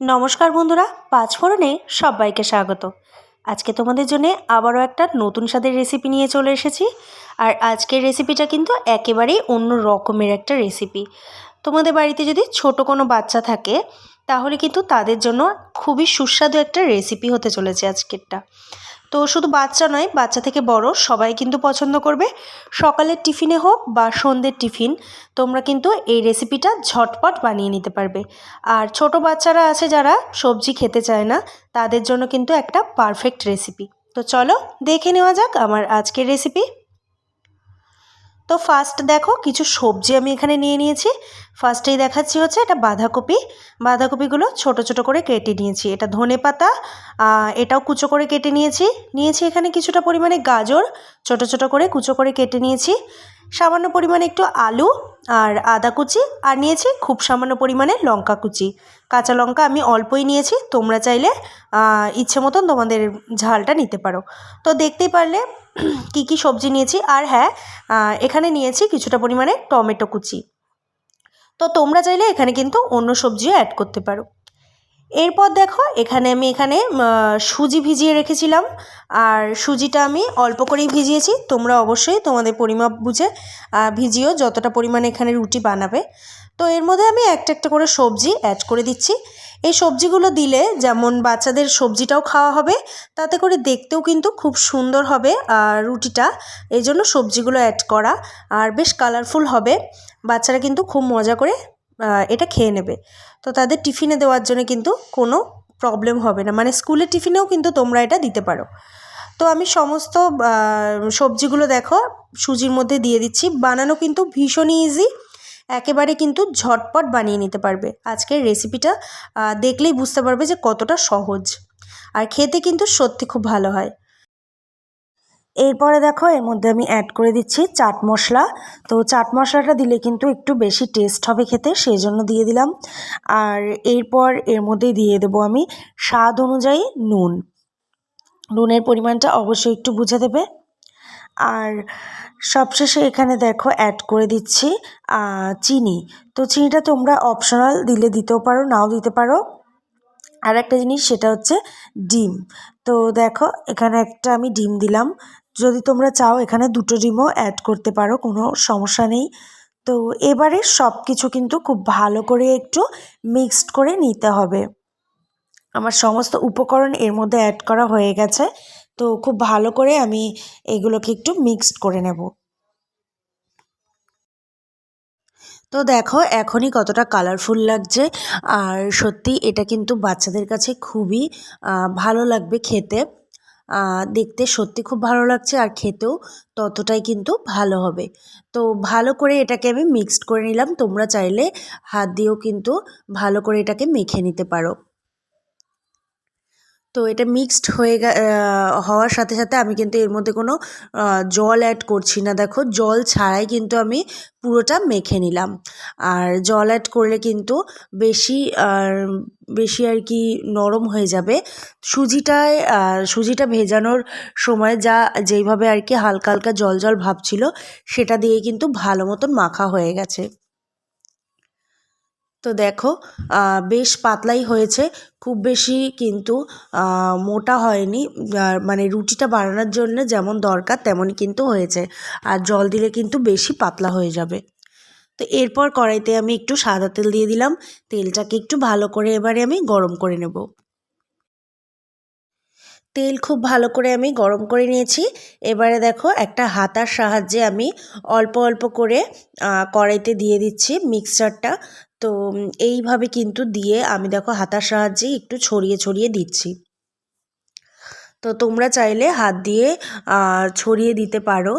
নমস্কার বন্ধুরা, পাঁচফোড়নে সবাইকে স্বাগত। আজকে তোমাদের জন্য আবারও একটা নতুন স্বাদের রেসিপি নিয়ে চলে এসেছি। আর আজকের রেসিপিটা কিন্তু একেবারেই অন্য রকমের একটা রেসিপি তোমাদের বাড়িতে যদি ছোট কোনো বাচ্চা থাকে, তাহলে কিন্তু তাদের জন্য খুবই সুস্বাদু একটা রেসিপি হতে চলেছে আজকেরটা। তো শুধু বাচ্চা নয়, বাচ্চা থেকে বড়, সবাই কিন্তু পছন্দ করবে। সকালের টিফিনে হোক বা সন্ধ্যের টিফিন, তোমরা কিন্তু এই রেসিপিটা ঝটপট বানিয়ে নিতে পারবে। আর ছোট বাচ্চারা আছে যারা সবজি খেতে চায় না, তাদের জন্য কিন্তু একটা পারফেক্ট রেসিপি। তো চলো দেখে নেওয়া যাক আমার আজকের রেসিপি। তো ফার্স্ট দেখো কিছু সবজি আমি এখানে নিয়ে নিয়েছি। ফার্স্টেই দেখাচ্ছি হচ্ছে এটা বাঁধাকপি। বাঁধাকপিগুলো ছোট ছোট করে কেটে নিয়েছি। এটা ধনে পাতা এটাও কুচো করে কেটে নিয়েছি। নিয়েছি এখানে কিছুটা পরিমাণে গাজর, ছোট ছোট করে কুচো করে কেটে নিয়েছি। সামান্য পরিমাণে একটু আলু আর আদা কুচি, আর নিয়েছি খুব সামান্য পরিমাণে লঙ্কা কুচি। কাঁচা লঙ্কা আমি অল্পই নিয়েছি, তোমরা চাইলে ইচ্ছে মতন তোমাদের ঝালটা নিতে পারো। তো দেখতেই পারলে কি কি সবজি নিয়েছি, আর হ্যাঁ এখানে নিয়েছি কিছুটা পরিমাণে টমেটো কুচি। তো তোমরা চাইলে এখানে কিন্তু অন্য সবজিও অ্যাড করতে পারো। এরপর দেখো, এখানে আমি এখানে সুজি ভিজিয়ে রেখেছিলাম। আর সুজিটা আমি অল্প করেই ভিজিয়েছি। তোমরা অবশ্যই তোমাদের পরিমাপ বুঝে ভিজিও যতটা পরিমাণে এখানে রুটি বানাবে। তো এর মধ্যে আমি একটা একটা করে সবজি অ্যাড করে দিচ্ছি। এই সবজিগুলো দিলে যেমন বাচ্চাদের সবজিটাও খাওয়া হবে, তাতে করে দেখতেও কিন্তু খুব সুন্দর হবে আর রুটিটা। এই জন্য সবজিগুলো অ্যাড করা। আর বেশ কালারফুল হবে। বাচ্চারা কিন্তু খুব মজা করে এটা খেয়ে নেবে। তো তাদের টিফিনে দেওয়ার জন্য কিন্তু কোনো প্রবলেম হবে না। মানে স্কুলের টিফিনেও কিন্তু তোমরা এটা দিতে পারো। তো আমি সমস্ত সবজিগুলো দেখো, সুজির মধ্যে দিয়ে দিচ্ছি। বানানো কিন্তু ভীষণই ইজি একেবারে কিন্তু ঝটপট বানিয়ে নিতে পারবে। আজকের রেসিপিটা দেখলেই বুঝতে পারবে যে কতটা সহজ। আর খেতে কিন্তু সত্যি খুব ভালো হয়। এরপরে দেখো, এর মধ্যে আমি অ্যাড করে দিচ্ছি চাট মশলা। তো চাট মশলাটা দিলে কিন্তু একটু বেশি টেস্ট হবে খেতে সেই জন্য দিয়ে দিলাম। আর এরপর এর মধ্যে দিয়ে দেবো আমি স্বাদ অনুযায়ী নুন। নুনের পরিমাণটা অবশ্যই একটু বুঝে দেবে। আর সবশেষে এখানে দেখো অ্যাড করে দিচ্ছি চিনি। তো চিনিটা তোমরা অপশনাল দিলে দিতেও পারো, নাও দিতে পারো। আর একটা জিনিস সেটা হচ্ছে ডিম। তো দেখো, এখানে একটা আমি ডিম দিলাম। যদি তোমরা চাও এখানে দুটো ডিমও অ্যাড করতে পারো, কোনো সমস্যা নেই। তো এবারে সব কিছু কিন্তু খুব ভালো করে একটু মিক্সড করে নিতে হবে। আমার সমস্ত উপকরণ এর মধ্যে অ্যাড করা হয়ে গেছে, তো খুব ভালো করে আমি এগুলোকে একটু মিক্সড করে নেব। তো দেখো, এখনই কতটা কালারফুল লাগছে, আর সত্যি এটা কিন্তু বাচ্চাদের কাছে খুবই ভালো লাগবে খেতে। দেখতে সত্যি খুব ভালো লাগছে আর খেতেও ততটাই কিন্তু ভালো হবে। তো ভালো করে এটাকে আমি মিক্সড করে নিলাম। তোমরা চাইলে হাত দিয়েও কিন্তু ভালো করে এটাকে মেখে নিতে পারো। তো এটা মিক্সড হয়ে হওয়ার সাথে সাথে আমি কিন্তু এর মধ্যে কোনো জল অ্যাড করছি না। দেখো, জল ছাড়াই কিন্তু আমি পুরোটা মেখে নিলাম। আর জল অ্যাড করলে কিন্তু বেশি, আর বেশি আর কি নরম হয়ে যাবে। সুজিটায় সুজিটা ভেজানোর সময় যা, যেইভাবে আর কি হালকা হালকা জল জল ভাব ছিল, সেটা দিয়ে কিন্তু ভালো মতন মাখা হয়ে গেছে। তো দেখো বেশ পাতলাই হয়েছে। খুব বেশি কিন্তু মোটা হয়নি। মানে রুটিটা বানানোর জন্য যেমন দরকার তেমনই কিন্তু হয়েছে। আর জল দিলে কিন্তু বেশি পাতলা হয়ে যাবে। তো এরপর কড়াইতে আমি একটু সাদা তেল দিয়ে দিলাম। তেলটাকে একটু ভালো করে এবারে আমি গরম করে নেব। তেল খুব ভালো করে আমি গরম করে নিয়েছি। এবারে দেখো, একটা হাতার সাহায্যে আমি অল্প অল্প করে কড়াইতে দিয়ে দিচ্ছি মিক্সচারটা। তো এইভাবে কিন্তু দিয়ে আমি দেখো হাতার সাহায্যে একটু ছড়িয়ে ছড়িয়ে দিচ্ছি। তো তোমরা চাইলে হাত দিয়ে ছড়িয়ে দিতে পারো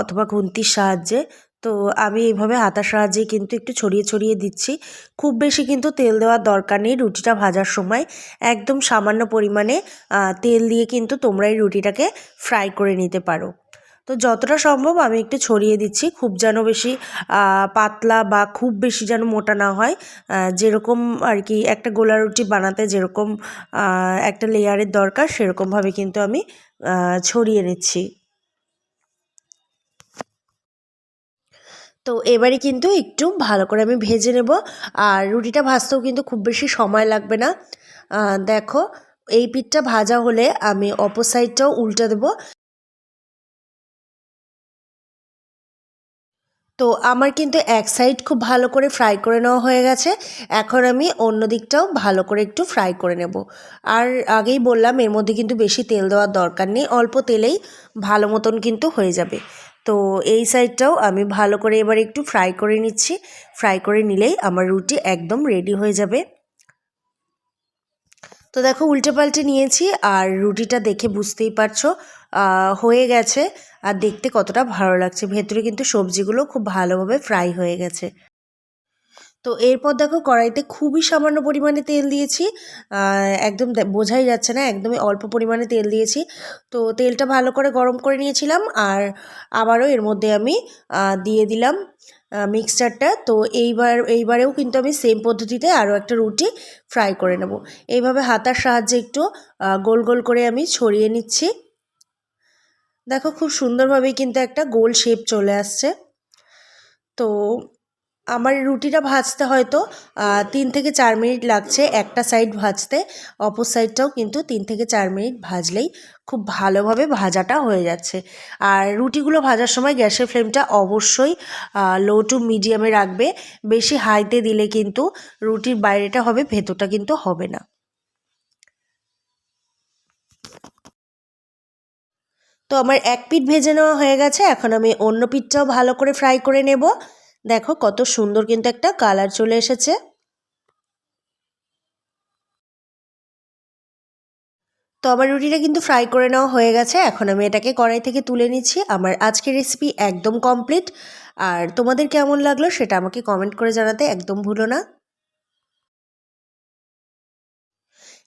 অথবা খুন্তির সাহায্যে। তো আমি এইভাবে হাতার সাহায্যে কিন্তু একটু ছড়িয়ে ছড়িয়ে দিচ্ছি। খুব বেশি কিন্তু তেল দেওয়ার দরকার নেই রুটিটা ভাজার সময়। একদম সামান্য পরিমাণে তেল দিয়ে কিন্তু তোমরা এই রুটিটাকে ফ্রাই করে নিতে পারো। তো যতটা সম্ভব আমি একটু ছড়িয়ে দিচ্ছি, খুব যেন বেশি পাতলা বা খুব বেশি যেন মোটা না হয়। যেরকম আর কি একটা গোলা রুটি বানাতে যেরকম একটা লেয়ারের দরকার, সেরকমভাবে কিন্তু আমি ছড়িয়ে নিচ্ছি। তো এবারে কিন্তু একটু ভালো করে আমি ভেজে নেব। আর রুটিটা ভাজতেও কিন্তু খুব বেশি সময় লাগবে না। দেখো, এই পিঠটা ভাজা হলে আমি অপর সাইডটাও উল্টে দেবো। তো আমার কিন্তু এক সাইড খুব ভালো করে ফ্রাই করে নেওয়া হয়ে গেছে। এখন আমি অন্য দিকটাও ভালো করে একটু ফ্রাই করে নেব। আর আগেই বললাম, এর মধ্যে কিন্তু বেশি তেল দেওয়ার দরকার নেই, অল্প তেলেই ভালো মতন কিন্তু হয়ে যাবে। তো এই সাইডটাও আমি ভালো করে এবার একটু ফ্রাই করে নিচ্ছি। ফ্রাই করে নিলেই আমার রুটি একদম রেডি হয়ে যাবে। তো দেখো উল্টে পাল্টে নিয়েছি আর রুটিটা দেখে বুঝতেই পারছ হয়ে গেছে। আর দেখতে কতটা ভালো লাগছে। ভেতরে কিন্তু সবজিগুলো খুব ভালোভাবে ফ্রাই হয়ে গেছে। তো এরপর দেখো কড়াইতে খুবই সামান্য পরিমাণে তেল দিয়েছি। একদম বোঝাই যাচ্ছে না, একদমই অল্প পরিমাণে তেল দিয়েছি। তো তেলটা ভালো করে গরম করে নিয়েছিলাম আর আবারও এর মধ্যে আমি দিয়ে দিলাম মিক্সচারটা তো এইবার, এইবারেও কিন্তু আমি সেম পদ্ধতিতে আরও একটা রুটি ফ্রাই করে নেব। এইভাবে হাতার সাহায্যে একটু গোল গোল করে আমি ছড়িয়ে নিচ্ছি। দেখো খুব সুন্দরভাবেই কিন্তু একটা গোল শেপ চলে আসছে। তো আমার রুটিটা ভাজতে হয়তো তিন থেকে চার মিনিট লাগছে একটা সাইড ভাজতে। অপর সাইডটাও কিন্তু তিন থেকে চার মিনিট ভাজলেই খুব ভালোভাবে ভাজাটা হয়ে যাচ্ছে। আর রুটিগুলো ভাজার সময় গ্যাসের ফ্লেমটা অবশ্যই লো টু মিডিয়ামে রাখবে। বেশি হাইতে দিলে কিন্তু রুটির বাইরেটা হবে, ভেতরটা কিন্তু হবে না। তো আমার এক পিঠ ভেজে নেওয়া হয়ে গেছে। এখন আমি অন্য পিঠটাও ভালো করে ফ্রাই করে নেব। দেখো কত সুন্দর কিন্তু একটা কালার চলে এসেছে। তো আমার রুটিটা কিন্তু ফ্রাই করে নেওয়া হয়ে গেছে। এখন আমি এটাকে কড়াই থেকে তুলে নিচ্ছি। আমার আজকের রেসিপি একদম কমপ্লিট আর তোমাদের কেমন লাগল সেটা আমাকে কমেন্ট করে জানাতে একদম ভুলো না।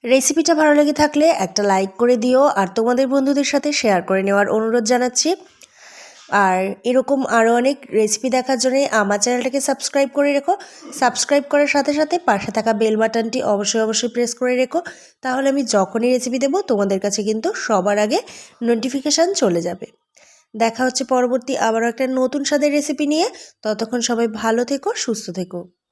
রেসিপিটা ভালো লেগে থাকলে একটা লাইক করে দিও। আর তোমাদের বন্ধুদের সাথে শেয়ার করে নেওয়ার অনুরোধ জানাচ্ছি। আর এরকম আরও অনেক রেসিপি দেখার জন্য আমার চ্যানেলটাকে সাবস্ক্রাইব করে রেখো। সাবস্ক্রাইব করার সাথে সাথে পাশে থাকা বেল বাটনটি অবশ্যই অবশ্যই প্রেস করে রেখো। তাহলে আমি যখনই রেসিপি দেবো, তোমাদের কাছে কিন্তু সবার আগে নোটিফিকেশান চলে যাবে। দেখা হচ্ছে পরবর্তী আবারও একটা নতুন স্বাদের রেসিপি নিয়ে। ততক্ষণ সবাই ভালো থেকো, সুস্থ থেকো।